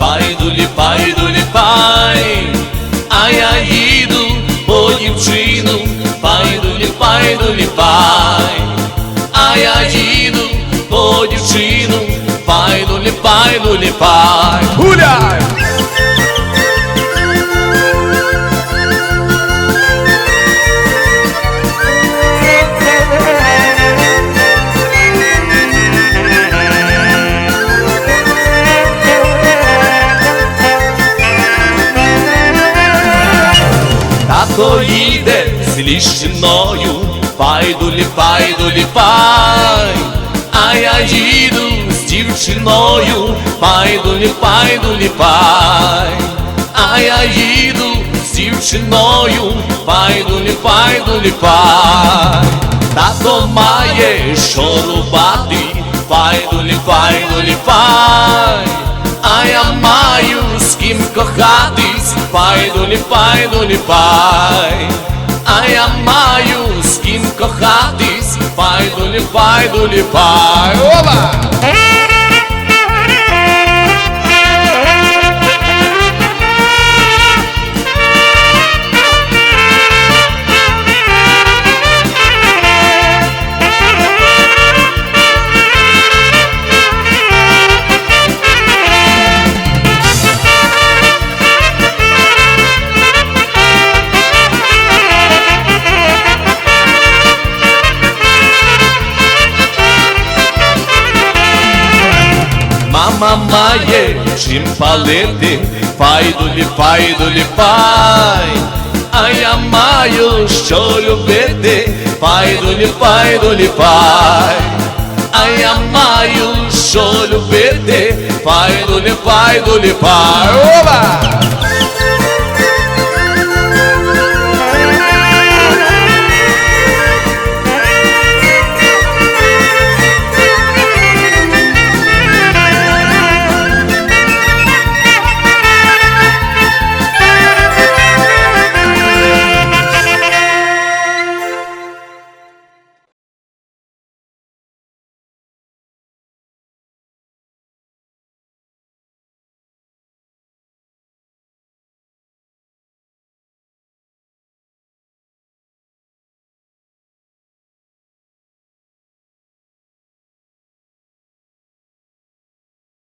Ліпай, йду, ліпай, йду, ліпай, а я їду по дівчину, пайду, ліпай, йду, ліпай, а я їду по дівчину, пайду, ліпай, йду, ліпай. Гуляй! Тато їде пайдулі, пайдулі, пай, а я їду з дівчиною, пайдулі, пайдулі, пай, а я їду з дівчиною, пайдулі, пайдулі, пай, тато має що рубати, пайдулі, пайдулі, пай, а я маю з ким кохатись, пайдулі, пайдулі, пай, а я маю з ким кохатись, пайдулі, пайдулі, пай. Оба! Мама має чим палити, пайдулі, пайдулі, пай, а я маю що любити, пайдулі, пайдулі, пай, а я маю що любити, пайдулі, пайдулі, пай. Оба!